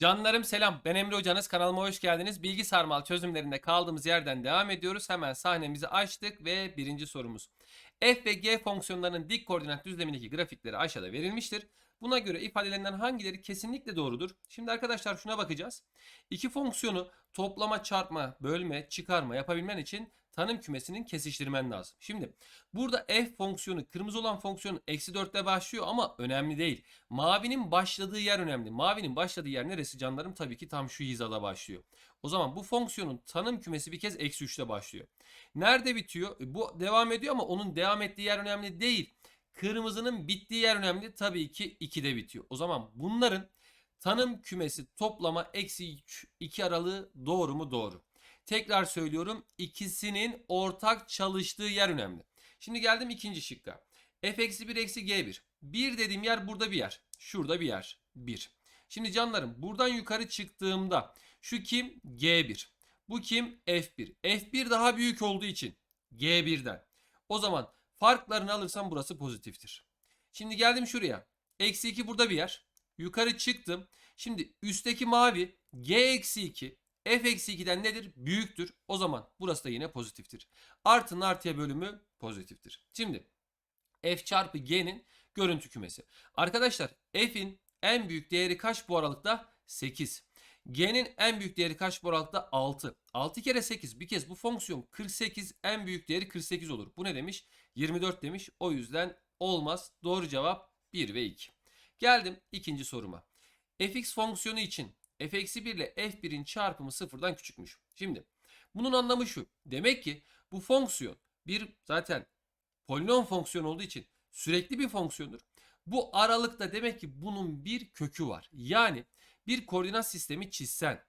Canlarım selam. Ben Emre Hocanız. Kanalıma hoş geldiniz. Bilgi sarmal çözümlerinde kaldığımız yerden devam ediyoruz. Hemen sahnemizi açtık ve birinci sorumuz. F ve G fonksiyonlarının dik koordinat düzlemindeki grafikleri aşağıda verilmiştir. Buna göre ifadelerinden hangileri kesinlikle doğrudur? Şimdi arkadaşlar şuna bakacağız. İki fonksiyonu toplama, çarpma, bölme, çıkarma yapabilmen için tanım kümesinin kesiştirmen lazım. Şimdi burada f fonksiyonu kırmızı olan fonksiyon eksi 4 ile başlıyor ama önemli değil. Mavinin başladığı yer önemli. Mavinin başladığı yer neresi canlarım? Tabii ki tam şu hizada başlıyor. O zaman bu fonksiyonun tanım kümesi bir kez eksi 3 ile başlıyor. Nerede bitiyor? E, Bu devam ediyor ama onun devam ettiği yer önemli değil. Kırmızının bittiği yer önemli. Tabii ki 2'de bitiyor. O zaman bunların tanım kümesi toplama eksi 3, 2 aralığı doğru mu? Doğru. Tekrar söylüyorum ikisinin ortak çalıştığı yer önemli. Şimdi geldim ikinci şıkka. f eksi 1 eksi g1. 1 dediğim yer burada bir yer. Şurada bir yer. 1. Şimdi canlarım buradan yukarı çıktığımda şu kim? G1. Bu kim? F1. F1 daha büyük olduğu için G1'den. O zaman farklarını alırsam burası pozitiftir. Şimdi geldim şuraya. Eksi 2 burada bir yer. Yukarı çıktım. Şimdi üstteki mavi G eksi 2 f eksi 2'den nedir? Büyüktür. O zaman burası da yine pozitiftir. Artının artıya bölümü pozitiftir. Şimdi f çarpı g'nin görüntü kümesi. Arkadaşlar f'in en büyük değeri kaç bu aralıkta? 8. G'nin en büyük değeri kaç bu aralıkta? 6. 6 kere 8. Bir kez bu fonksiyon 48 en büyük değeri 48 olur. Bu ne demiş? 24 demiş. O yüzden olmaz. Doğru cevap 1 ve 2. Geldim ikinci soruma. fx fonksiyonu için f-1 ile f1'in çarpımı sıfırdan küçükmüş. Şimdi bunun anlamı şu. Demek ki bu fonksiyon bir zaten polinom fonksiyon olduğu için sürekli bir fonksiyondur. Bu aralıkta demek ki bunun bir kökü var. Yani bir koordinat sistemi çizsen.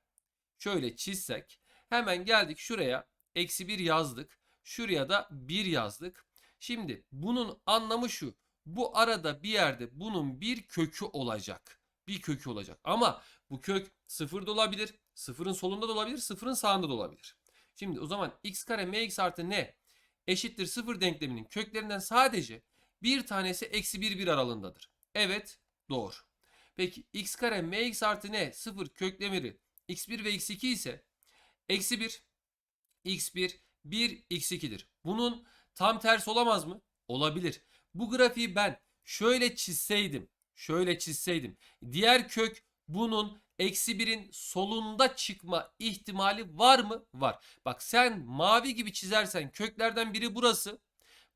Şöyle çizsek. Hemen geldik şuraya. Eksi 1 yazdık. Şuraya da 1 yazdık. Şimdi bunun anlamı şu. Bu arada bir yerde bunun bir kökü olacak. Bir kökü olacak. Ama bu kök sıfır da olabilir. Sıfırın solunda da olabilir. Sıfırın sağında da olabilir. Şimdi o zaman x kare mx artı ne eşittir sıfır denkleminin köklerinden sadece bir tanesi eksi 1 1 aralığındadır. Evet doğru. Peki x kare mx artı ne sıfır köklemleri x1 ve x2 ise eksi 1 x1 1 x2'dir. Bunun tam tersi olamaz mı? Olabilir. Bu grafiği ben şöyle çizseydim, şöyle çizseydim. Diğer kök bunun eksi 1'in solunda çıkma ihtimali var mı? Var. Bak sen mavi gibi çizersen köklerden biri burası.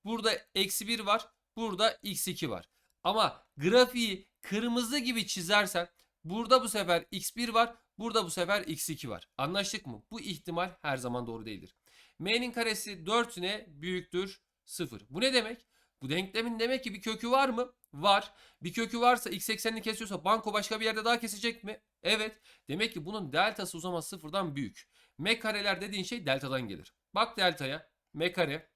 Burada eksi 1 var. Burada x2 var. Ama grafiği kırmızı gibi çizersen burada bu sefer x1 var. Burada bu sefer x2 var. Anlaştık mı? Bu ihtimal her zaman doğru değildir. m'nin karesi 4 ne? Büyüktür 0. Bu ne demek? Bu denklemin demek ki bir kökü var mı? Var. Bir kökü varsa x eksenini kesiyorsa banko başka bir yerde daha kesecek mi? Evet. Demek ki bunun deltası o zaman sıfırdan büyük. M kareler dediğin şey deltadan gelir. Bak deltaya. M kare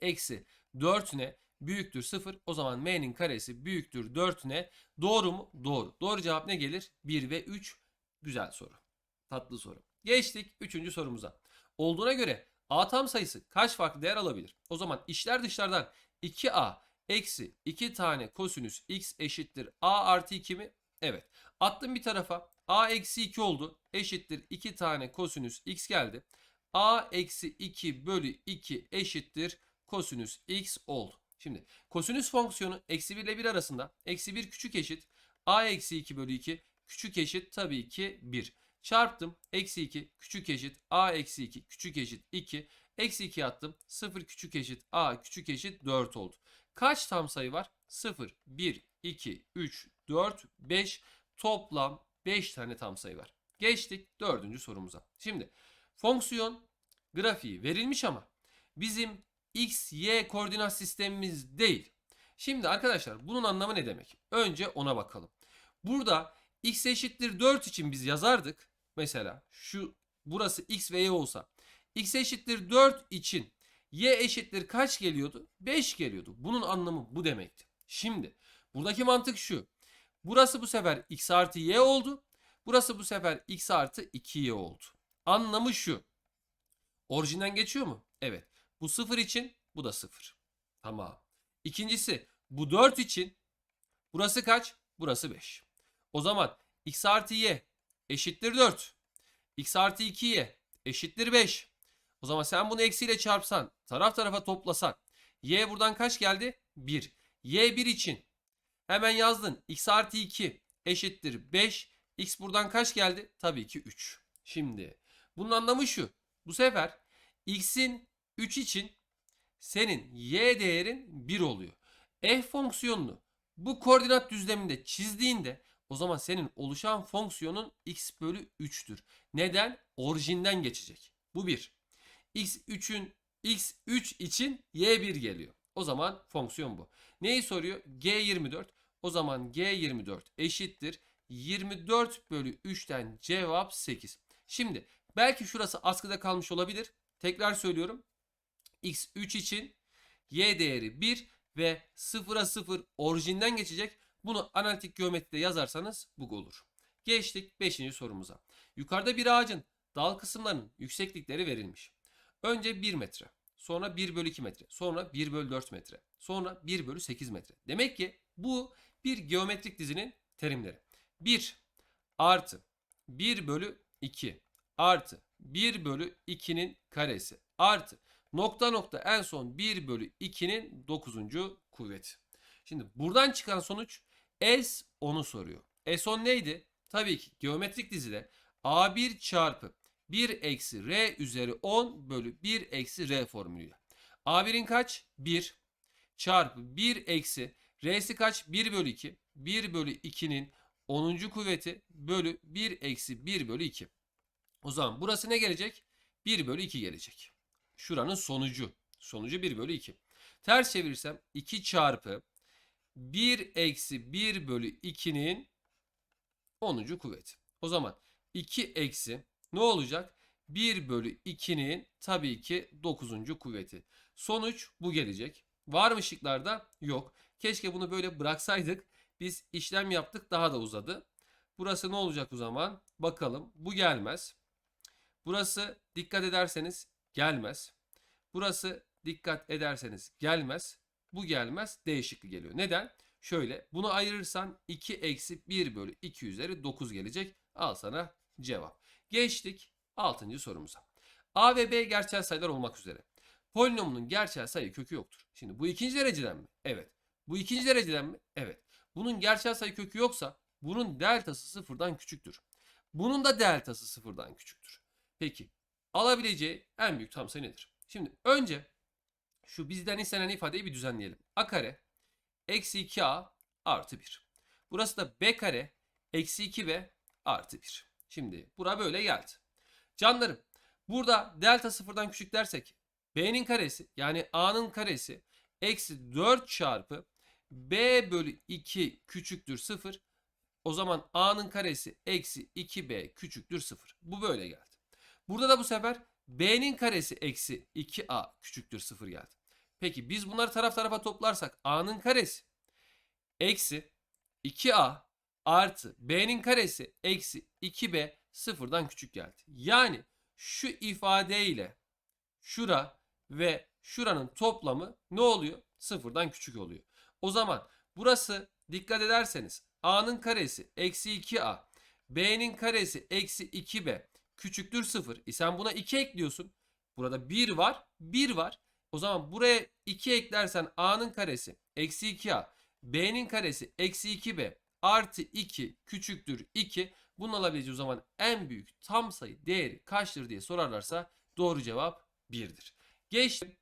eksi 4 ne büyüktür 0. O zaman m'nin karesi büyüktür 4 ne? Doğru mu? Doğru. Doğru cevap ne gelir? 1 ve 3. Güzel soru. Tatlı soru. Geçtik 3. sorumuza. Olduğuna göre a tam sayısı kaç farklı değer alabilir? O zaman içler dışlardan 2a eksi 2 tane kosinüs x eşittir a artı 2 mi? Evet. Attım bir tarafa. a eksi 2 oldu. Eşittir 2 tane kosinüs x geldi. a eksi 2 bölü 2 eşittir kosinüs x oldu. Şimdi kosinüs fonksiyonu eksi 1 ile 1 arasında eksi 1 küçük eşit a eksi 2 bölü 2 küçük eşit tabii ki 1. Çarptım eksi 2 küçük eşit a eksi 2 küçük eşit 2. Eksi 2 attım 0 küçük eşit a küçük eşit 4 oldu. Kaç tam sayı var? 0, 1, 2, 3, 4, 5 toplam 5 tane tam sayı var. Geçtik dördüncü sorumuza. Şimdi fonksiyon grafiği verilmiş ama bizim x, y koordinat sistemimiz değil. Şimdi arkadaşlar bunun anlamı ne demek? Önce ona bakalım. Burada x eşittir 4 için biz yazardık. Mesela şu burası x ve y olsa. X eşittir 4 için y eşittir kaç geliyordu? 5 geliyordu. Bunun anlamı bu demekti. Şimdi buradaki mantık şu. Burası bu sefer x artı y oldu. Burası bu sefer x artı 2y oldu. Anlamı şu. Orijinden geçiyor mu? Evet. Bu 0 için bu da 0. Tamam. İkincisi bu 4 için burası kaç? Burası 5. O zaman x artı y eşittir 4. x artı 2y eşittir 5. O zaman sen bunu eksiyle çarpsan, taraf tarafa toplasan. Y buradan kaç geldi? 1. Y 1 için hemen yazdın. x artı 2 eşittir 5. X buradan kaç geldi? Tabii ki 3. Şimdi bunun anlamı şu. Bu sefer x'in 3 için senin y değerin 1 oluyor. f fonksiyonunu bu koordinat düzleminde çizdiğinde o zaman senin oluşan fonksiyonun x bölü 3'tür. Neden? Orijinden geçecek. Bu 1. x3'ün x3 için y1 geliyor. O zaman fonksiyon bu. Neyi soruyor? g24. O zaman g24 eşittir. 24 bölü 3'ten cevap 8. Şimdi belki şurası askıda kalmış olabilir. Tekrar söylüyorum. x3 için y değeri 1 ve 0'a 0 orijinden geçecek. Bunu analitik geometride yazarsanız bu olur. Geçtik 5. sorumuza. Yukarıda bir ağacın dal kısımlarının yükseklikleri verilmiş. Önce 1 metre, sonra 1 bölü 2 metre, sonra 1 bölü 4 metre, sonra 1 bölü 8 metre. Demek ki bu bir geometrik dizinin terimleri. 1 artı 1 bölü 2 artı 1 bölü 2'nin karesi artı nokta nokta en son 1 bölü 2'nin 9. kuvveti. Şimdi buradan çıkan sonuç S 10'u soruyor. S10 neydi? Tabii ki geometrik dizide A1 çarpı 1 eksi R üzeri 10 bölü 1 eksi R formülüyle. A1'in kaç? 1 çarpı 1 eksi R'si kaç? 1 bölü 2. 1 bölü 2'nin 10. kuvveti bölü 1 eksi 1 bölü 2. O zaman burası ne gelecek? 1 bölü 2 gelecek. Şuranın sonucu. Sonucu 1 bölü 2. Ters çevirirsem 2 çarpı 1 eksi 1 bölü 2'nin 10. kuvveti. O zaman 2 eksi ne olacak? 1 bölü 2'nin tabii ki 9. kuvveti. Sonuç bu gelecek. Var mı şıklarda? Yok. Keşke bunu böyle bıraksaydık. Biz işlem yaptık daha da uzadı. Burası ne olacak o zaman? Bakalım. Bu gelmez. Burası dikkat ederseniz gelmez. Burası dikkat ederseniz gelmez. Bu gelmez. D şıkkı geliyor. Neden? Şöyle bunu ayırırsan 2 eksi 1 bölü 2 üzeri 9 gelecek. Al sana cevap. Geçtik 6. sorumuza. A ve B gerçel sayılar olmak üzere. Polinomunun gerçel sayı kökü yoktur. Şimdi bu ikinci dereceden mi? Evet. Bu ikinci dereceden mi? Evet. Bunun gerçel sayı kökü yoksa bunun deltası sıfırdan küçüktür. Bunun da deltası sıfırdan küçüktür. Peki alabileceği en büyük tam sayı nedir? Şimdi önce şu bizden istenen ifadeyi bir düzenleyelim. A kare eksi 2a artı 1. Burası da b kare eksi 2b artı 1. Şimdi bura böyle geldi. Canlarım burada delta sıfırdan küçük dersek b'nin karesi yani a'nın karesi eksi 4 çarpı b bölü 2 küçüktür 0. O zaman a'nın karesi eksi 2b küçüktür 0. Bu böyle geldi. Burada da bu sefer b'nin karesi eksi 2a küçüktür 0 geldi. Peki biz bunları taraf tarafa toplarsak a'nın karesi eksi 2a artı b'nin karesi eksi 2b sıfırdan küçük geldi. Yani şu ifadeyle şura ve şuranın toplamı ne oluyor? Sıfırdan küçük oluyor. O zaman burası dikkat ederseniz a'nın karesi eksi 2a b'nin karesi eksi 2b küçüktür 0. E sen buna 2 ekliyorsun. Burada 1 var 1 var. O zaman buraya 2 eklersen a'nın karesi eksi 2a b'nin karesi eksi 2b artı 2 küçüktür 2. Bunun alabileceği o zaman en büyük tam sayı değeri kaçtır diye sorarlarsa doğru cevap 1'dir. Geçtim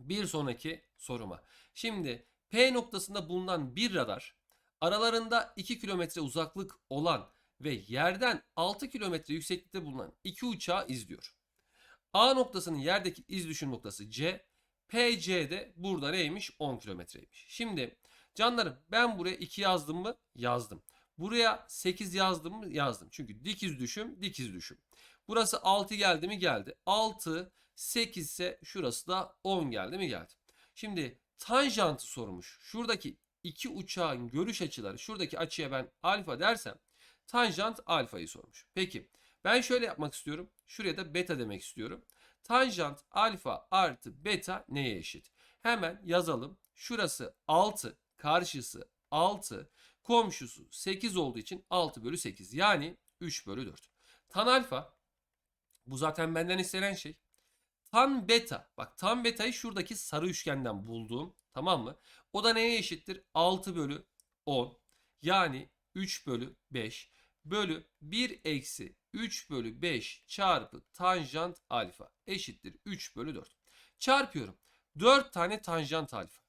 bir sonraki soruma. Şimdi P noktasında bulunan bir radar aralarında 2 kilometre uzaklık olan ve yerden 6 kilometre yükseklikte bulunan iki uçağı izliyor. A noktasının yerdeki iz düşüm noktası C, PC de burada neymiş? 10 kilometreymiş. Şimdi canlarım ben buraya 2 yazdım mı? Yazdım. Buraya 8 yazdım mı? Yazdım. Çünkü dik iz düşüm, dik iz düşüm. Burası 6 geldi mi? Geldi. 6, 8 ise şurası da 10 geldi mi? Geldi. Şimdi tanjantı sormuş. Şuradaki iki uçağın görüş açıları, şuradaki açıya ben alfa dersem tanjant alfayı sormuş. Peki ben şöyle yapmak istiyorum. Şuraya da beta demek istiyorum. Tanjant alfa artı beta neye eşit? Hemen yazalım. Şurası 6, karşısı 6, komşusu 8 olduğu için 6 bölü 8. Yani 3 bölü 4. Tan alfa bu zaten benden istenen şey. Tan beta. Bak tan betayı şuradaki sarı üçgenden bulduğum. Tamam mı? O da neye eşittir? 6 bölü 10. Yani 3 bölü 5 bölü 1 eksi 3 bölü 5 çarpı tanjant alfa eşittir 3 bölü 4. Çarpıyorum. 4 tane tanjant alfa.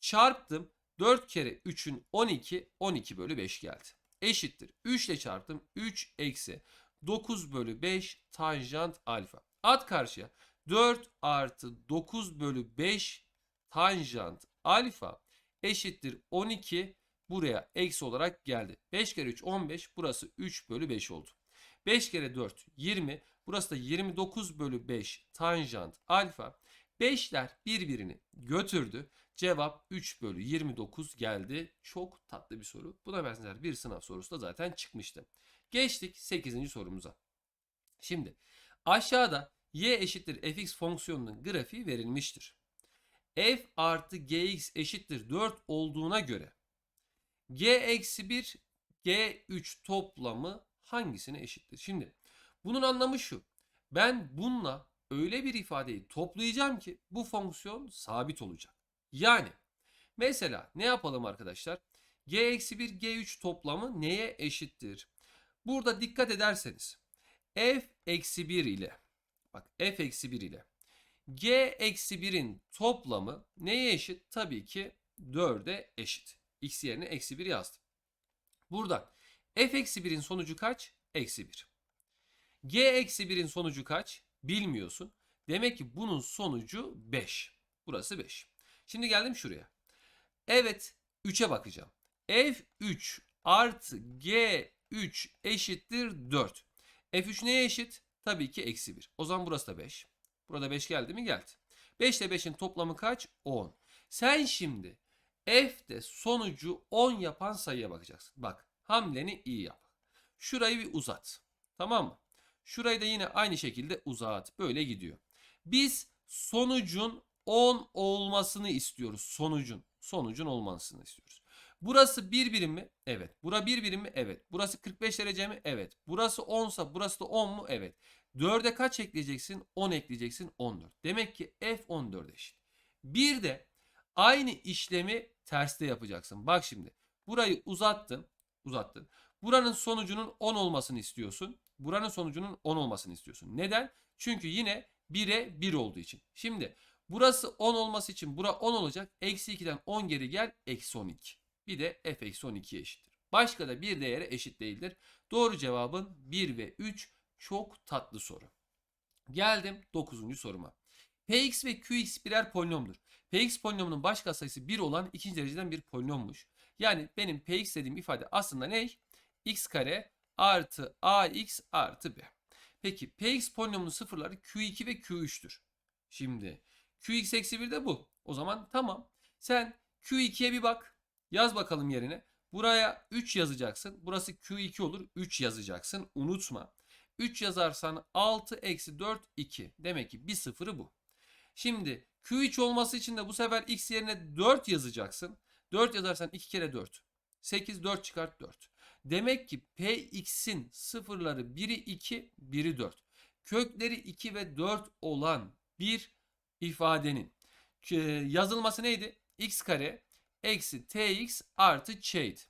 Çarptım. 4 kere 3'ün 12. 12 bölü 5 geldi. Eşittir. 3 ile çarptım. 3 eksi 9 bölü 5 tanjant alfa. At karşıya. 4 artı 9 bölü 5 tanjant alfa eşittir 12 buraya eksi olarak geldi. 5 kere 3 15 burası 3 bölü 5 oldu. 5 kere 4 20 burası da 29 bölü 5 tanjant alfa. 5'ler birbirini götürdü. Cevap 3 bölü 29 geldi. Çok tatlı bir soru. Buna benzer bir sınav sorusu da zaten çıkmıştı. Geçtik 8. sorumuza. Şimdi aşağıda y eşittir fx fonksiyonunun grafiği verilmiştir. f artı gx eşittir 4 olduğuna göre g eksi 1 g3 toplamı hangisine eşittir? Şimdi bunun anlamı şu. Ben bununla öyle bir ifadeyi toplayacağım ki bu fonksiyon sabit olacak. Yani mesela ne yapalım arkadaşlar? g eksi 1 g3 toplamı neye eşittir? Burada dikkat ederseniz f eksi 1 ile bak f eksi 1 ile g eksi 1'in toplamı neye eşit? Tabii ki 4'e eşit. x yerine eksi 1 yazdım. Buradan f eksi 1'in sonucu kaç? Eksi 1. g eksi 1'in sonucu kaç? Bilmiyorsun. Demek ki bunun sonucu 5. Burası 5. Şimdi geldim şuraya. Evet 3'e bakacağım. f3 artı g3 eşittir 4. f3 neye eşit? Tabii ki eksi 1. O zaman burası da 5. Burada 5 geldi mi? Geldi. 5 ile 5'in toplamı kaç? 10. Sen şimdi f'de sonucu 10 yapan sayıya bakacaksın. Bak hamleni iyi yap. Şurayı bir uzat. Tamam mı? Şurayı da yine aynı şekilde uzat. Böyle gidiyor. Biz sonucun 10 olmasını istiyoruz. Sonucun. Sonucun olmasını istiyoruz. Burası 1 birim mi? Evet. Bura 1 birim mi? Evet. Burası 45 derece mi? Evet. Burası 10 sa burası da 10 mu? Evet. 4'e kaç ekleyeceksin? 10 ekleyeceksin. 14. Demek ki f 14 eşit. Bir de aynı işlemi terste yapacaksın. Bak şimdi. Burayı uzattın. Uzattın. Buranın sonucunun 10 olmasını istiyorsun. Buranın sonucunun 10 olmasını istiyorsun. Neden? Çünkü yine 1'e 1 olduğu için. Şimdi burası 10 olması için bura 10 olacak. Eksi 2'den 10 geri gel. Eksi 12. Bir de f eksi 12'ye eşittir. Başka da bir değere eşit değildir. Doğru cevabın 1 ve 3 çok tatlı soru. Geldim 9. soruma. Px ve Qx birer polinomdur. Px polinomunun baş katsayısı 1 olan ikinci dereceden bir polinommuş. Yani benim Px dediğim ifade aslında ne? x kare artı ax artı b. Peki Px polinomunun sıfırları Q2 ve Q3'tür. Şimdi Qx eksi 1 de bu. O zaman tamam. Sen Q2'ye bir bak. Yaz bakalım yerine. Buraya 3 yazacaksın. Burası Q2 olur. 3 yazacaksın. Unutma. 3 yazarsan 6 eksi 4 2. Demek ki bir sıfırı bu. Şimdi Q3 olması için de bu sefer x yerine 4 yazacaksın. 4 yazarsan 2 kere 4. 8 4 çıkart 4. Demek ki Px'in sıfırları 1'i 2, 1'i 4. Kökleri 2 ve 4 olan bir ifadenin yazılması neydi? x kare eksi tx artı ç'ydi.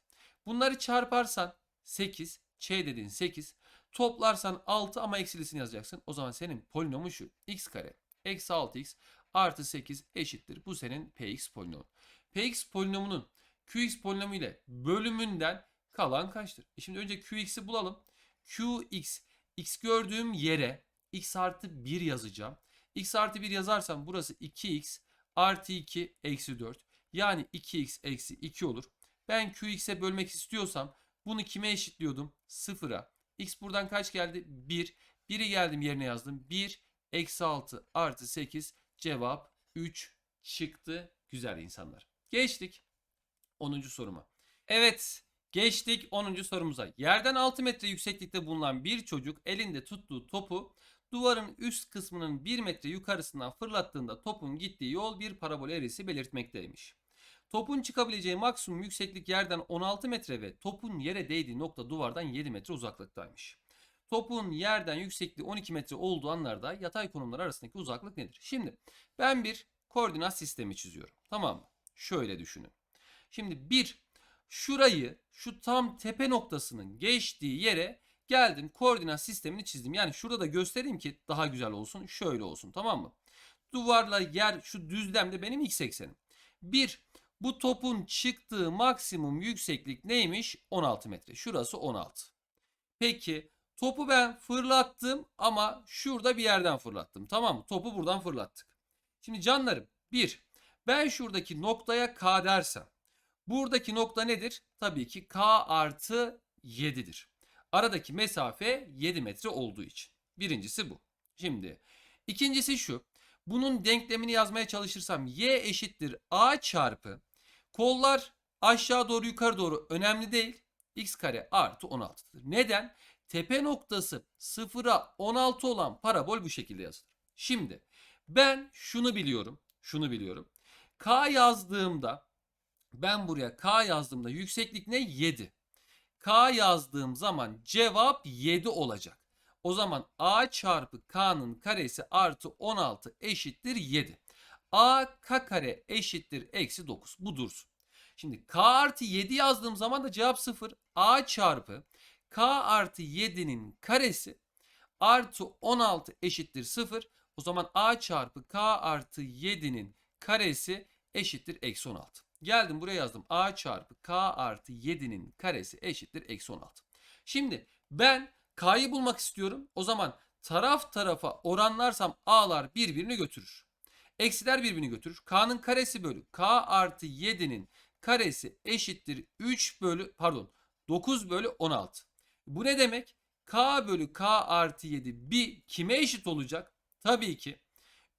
Bunları çarparsan 8, ç dediğin 8. Toplarsan 6 ama eksilisini yazacaksın. O zaman senin polinomun şu. x kare eksi 6x artı 8 eşittir. Bu senin px polinomun. px polinomunun qx polinomu ile bölümünden kalan kaçtır? E şimdi önce qx'i bulalım. qx x gördüğüm yere x artı 1 yazacağım. X artı 1 yazarsam burası 2x artı 2 eksi 4. Yani 2x eksi 2 olur. Ben qx'e bölmek istiyorsam bunu kime eşitliyordum? 0'a. x buradan kaç geldi? 1. 1'i geldim yerine yazdım. 1 eksi 6 artı 8 cevap 3 çıktı. Güzel insanlar. Geçtik 10. soruma. Evet geçtik 10. sorumuza. Yerden 6 metre yükseklikte bulunan bir çocuk elinde tuttuğu topu duvarın üst kısmının 1 metre yukarısından fırlattığında topun gittiği yol bir parabol eğrisi belirtmekteymiş. Topun çıkabileceği maksimum yükseklik yerden 16 metre ve topun yere değdiği nokta duvardan 7 metre uzaklıktaymış. Topun yerden yüksekliği 12 metre olduğu anlarda yatay konumlar arasındaki uzaklık nedir? Şimdi ben bir koordinat sistemi çiziyorum. Tamam mı? Şöyle düşünün. Şimdi bir şurayı şu tam tepe noktasının geçtiği yere geldim koordinat sistemini çizdim. Yani şurada da göstereyim ki daha güzel olsun. Şöyle olsun tamam mı? Duvarla yer şu düzlemde benim x eksenim. Bir bu topun çıktığı maksimum yükseklik neymiş? 16 metre. Şurası 16. Peki topu ben fırlattım ama şurada bir yerden fırlattım. Tamam mı? Topu buradan fırlattık. Şimdi canlarım bir ben şuradaki noktaya k dersem buradaki nokta nedir? Tabii ki k artı 7'dir. Aradaki mesafe 7 metre olduğu için. Birincisi bu. Şimdi ikincisi şu. Bunun denklemini yazmaya çalışırsam y eşittir a çarpı kollar aşağı doğru yukarı doğru önemli değil. x kare artı 16'dır. Neden? Tepe noktası 0'a 16 olan parabol bu şekilde yazılır. Şimdi ben şunu biliyorum. Şunu biliyorum. K yazdığımda ben buraya K yazdığımda yükseklik ne? 7. K yazdığım zaman cevap 7 olacak. O zaman A çarpı K'nın karesi artı 16 eşittir 7. A K kare eşittir eksi 9. Bu dursun. Şimdi K artı 7 yazdığım zaman da cevap 0. A çarpı K artı 7'nin karesi artı 16 eşittir 0. O zaman A çarpı K artı 7'nin karesi eşittir eksi 16. Geldim buraya yazdım. A çarpı K artı 7'nin karesi eşittir eksi 16. Şimdi ben K'yı bulmak istiyorum. O zaman taraf tarafa oranlarsam A'lar birbirini götürür. Eksiler birbirini götürür. K'nın karesi bölü K artı 7'nin karesi eşittir 3 bölü pardon 9 bölü 16. Bu ne demek? K bölü K artı 7 bir kime eşit olacak? Tabii ki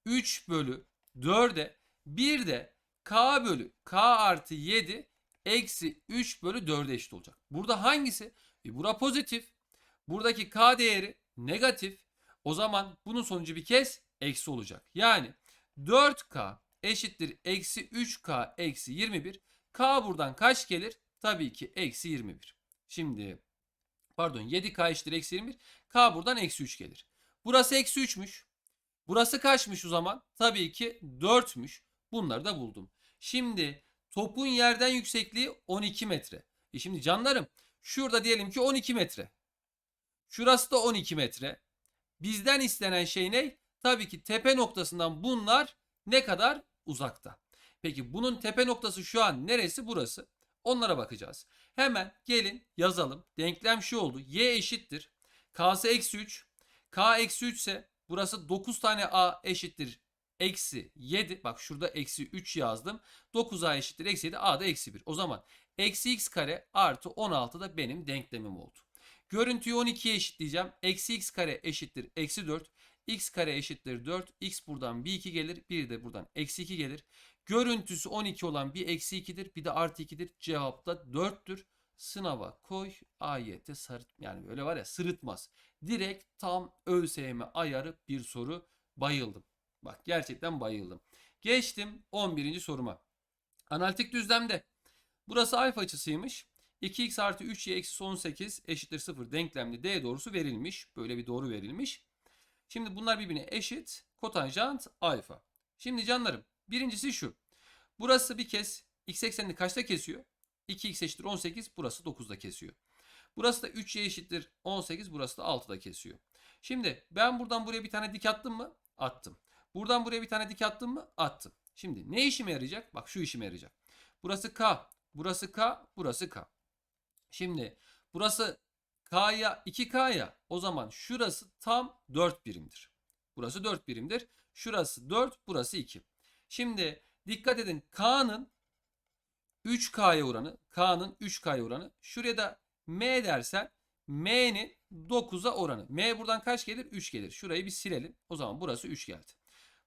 3 bölü 4'e bir de K bölü K artı 7 eksi 3 bölü 4'e eşit olacak. Burada hangisi? E bura pozitif. Buradaki K değeri negatif. O zaman bunun sonucu bir kez eksi olacak. Yani 4K eşittir eksi 3K eksi 21. K buradan kaç gelir? Tabii ki eksi 21. Şimdi pardon 7K eşittir eksi 21. K buradan eksi 3 gelir. Burası eksi 3'müş. Burası kaçmış o zaman? Tabii ki 4'müş. Bunları da buldum. Şimdi topun yerden yüksekliği 12 metre. E şimdi canlarım şurada diyelim ki 12 metre. Şurası da 12 metre. Bizden istenen şey ne? Tabii ki tepe noktasından bunlar ne kadar uzakta. Peki bunun tepe noktası şu an neresi? Burası. Onlara bakacağız. Hemen gelin yazalım. Denklem şu oldu. Y eşittir. K'sı eksi 3. K eksi 3 ise burası 9 tane A eşittir. Eksi 7. Bak şurada eksi 3 yazdım. 9A eşittir. Eksi 7. A da eksi 1. O zaman eksi x kare artı 16 da benim denklemim oldu. Görüntüyü 12'ye eşitleyeceğim. Eksi x kare eşittir. Eksi 4. x kare eşittir 4. x buradan bir 2 gelir. Bir de buradan eksi 2 gelir. Görüntüsü 12 olan bir eksi 2'dir. Bir de artı 2'dir. Cevap da 4'tür. Sınava koy ayete sarıt yani böyle var ya sırıtmaz. Direkt tam ÖSYM ayarı bir soru bayıldım. Bak gerçekten bayıldım. Geçtim 11. soruma. Analitik düzlemde burası alfa açısıymış. 2x artı 3y eksi 18 eşittir 0 denklemli d doğrusu verilmiş. Böyle bir doğru verilmiş. Şimdi bunlar birbirine eşit. Kotanjant alfa. Şimdi canlarım birincisi şu. Burası bir kez x eksenini kaçta kesiyor? 2x eşittir 18 burası 9'da kesiyor. Burası da 3y eşittir 18 burası da 6'da kesiyor. Şimdi ben buradan buraya bir tane dik attım mı? Attım. Buradan buraya bir tane dik attım mı? Attım. Şimdi ne işime yarayacak? Bak şu işime yarayacak. Burası k, burası k, burası k. Şimdi burası k'ya 2k ya o zaman şurası tam 4 birimdir. Burası 4 birimdir. Şurası 4, burası 2. Şimdi dikkat edin k'nın 3k'ya oranı, k'nın 3k'ya oranı. Şuraya da m dersen m'nin 9'a oranı. m buradan kaç gelir? 3 gelir. Şurayı bir silelim. O zaman burası 3 geldi.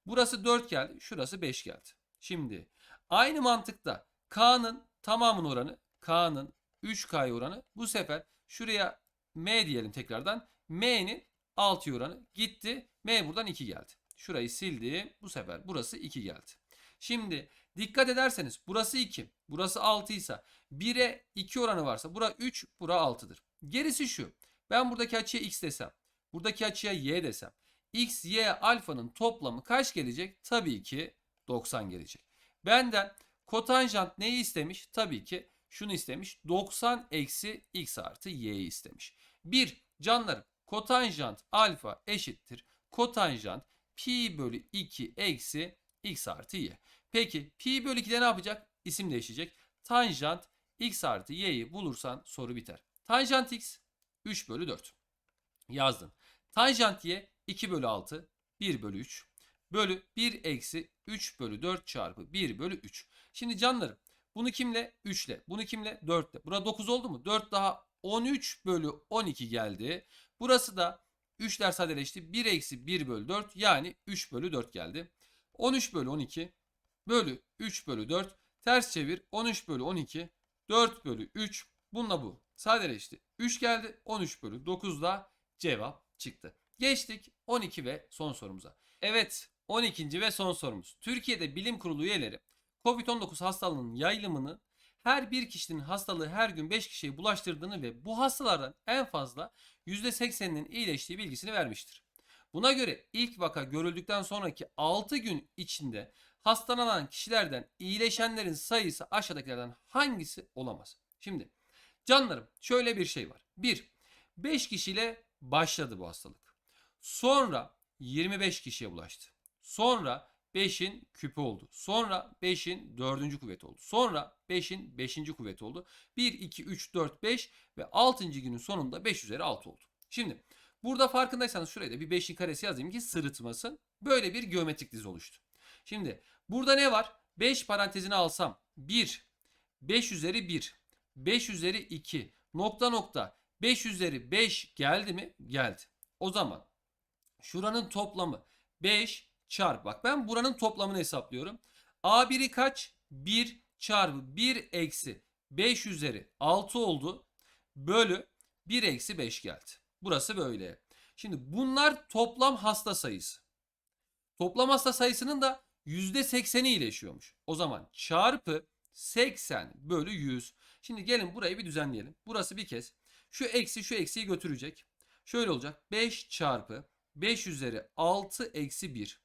Burası 4 geldi. Şurası 5 geldi. Şimdi aynı mantıkta k'nın tamamının oranı, k'nın 3K oranı. Bu sefer şuraya M diyelim tekrardan. M'nin 6 oranı gitti. M buradan 2 geldi. Şurayı sildim. Bu sefer burası 2 geldi. Şimdi Dikkat ederseniz burası 2, burası 6 ise 1'e 2 oranı varsa bura 3, bura 6'dır. Gerisi şu. Ben buradaki açıya x desem, buradaki açıya y desem. X, y, alfanın toplamı kaç gelecek? Tabii ki 90 gelecek. Benden kotanjant neyi istemiş? Tabii ki şunu istemiş. 90 eksi x artı y'yi istemiş. 1. Canlarım kotanjant alfa eşittir. Kotanjant pi bölü 2 eksi x artı y. Peki pi bölü 2'de ne yapacak? İsim değişecek. Tanjant x artı y'yi bulursan soru biter. Tanjant x 3 bölü 4. Yazdın. Tanjant y 2 bölü 6 1 bölü 3 bölü 1 eksi 3 bölü 4 çarpı 1 bölü 3. Şimdi canlarım bunu kimle? 3 ile. Bunu kimle? 4 ile. Burada 9 oldu mu? 4 daha 13 bölü 12 geldi. Burası da 3 ders sadeleşti. 1 eksi 1 bölü 4 yani 3 bölü 4 geldi. 13 bölü 12 bölü 3 bölü 4 ters çevir 13 bölü 12 4 bölü 3 bununla bu sadeleşti. 3 geldi 13 bölü 9 da cevap çıktı. Geçtik 12 ve son sorumuza. Evet 12. ve son sorumuz. Türkiye'de bilim kurulu üyeleri COVID-19 hastalığının yayılımını her bir kişinin hastalığı her gün 5 kişiye bulaştırdığını ve bu hastalardan en fazla %80'inin iyileştiği bilgisini vermiştir. Buna göre ilk vaka görüldükten sonraki 6 gün içinde hastalanan kişilerden iyileşenlerin sayısı aşağıdakilerden hangisi olamaz? Şimdi canlarım şöyle bir şey var. 1. 5 kişiyle başladı bu hastalık. Sonra 25 kişiye bulaştı. Sonra 5'in küpü oldu. Sonra 5'in 4. kuvveti oldu. Sonra 5'in 5. kuvveti oldu. 1, 2, 3, 4, 5 ve 6. günün sonunda 5 üzeri 6 oldu. Şimdi burada farkındaysanız şuraya da bir 5'in karesi yazayım ki sırıtmasın. Böyle bir geometrik dizi oluştu. Şimdi burada ne var? 5 parantezine alsam 1, 5 üzeri 1, 5 üzeri 2, nokta nokta 5 üzeri 5 geldi mi? Geldi. O zaman şuranın toplamı 5 çarpı. Bak ben buranın toplamını hesaplıyorum. A1'i kaç? 1 çarpı 1 eksi 5 üzeri 6 oldu. Bölü 1 eksi 5 geldi. Burası böyle. Şimdi bunlar toplam hasta sayısı. Toplam hasta sayısının da %80'i iyileşiyormuş. O zaman çarpı 80 bölü 100. Şimdi gelin burayı bir düzenleyelim. Burası bir kez. Şu eksi şu eksiyi götürecek. Şöyle olacak. 5 çarpı 5 üzeri 6 eksi 1.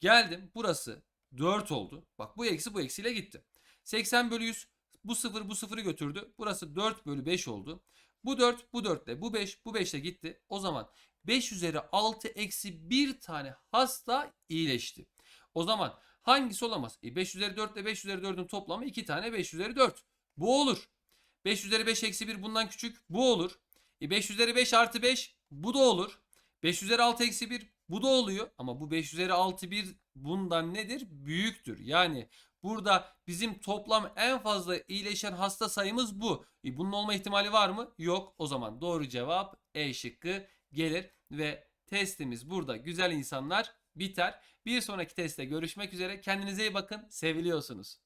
Geldim. Burası 4 oldu. Bak bu eksi bu eksiyle gitti. 80 bölü 100. Bu 0 bu 0'ı götürdü. Burası 4 bölü 5 oldu. Bu 4 bu 4 ile bu 5 bu 5 ile gitti. O zaman 5 üzeri 6 eksi 1 tane hasta iyileşti. O zaman hangisi olamaz? E 5 üzeri 4 ile 5 üzeri 4'ün toplamı 2 tane 5 üzeri 4. Bu olur. 5 üzeri 5 eksi 1 bundan küçük. Bu olur. E 5 üzeri 5 artı 5 bu da olur. 5 üzeri 6 eksi 1 bu da oluyor. Ama bu 5 üzeri 6 1 bundan nedir? Büyüktür. Yani burada bizim toplam en fazla iyileşen hasta sayımız bu. E bunun olma ihtimali var mı? Yok. O zaman doğru cevap E şıkkı gelir ve testimiz burada güzel insanlar biter. Bir sonraki testte görüşmek üzere. Kendinize iyi bakın. Seviliyorsunuz.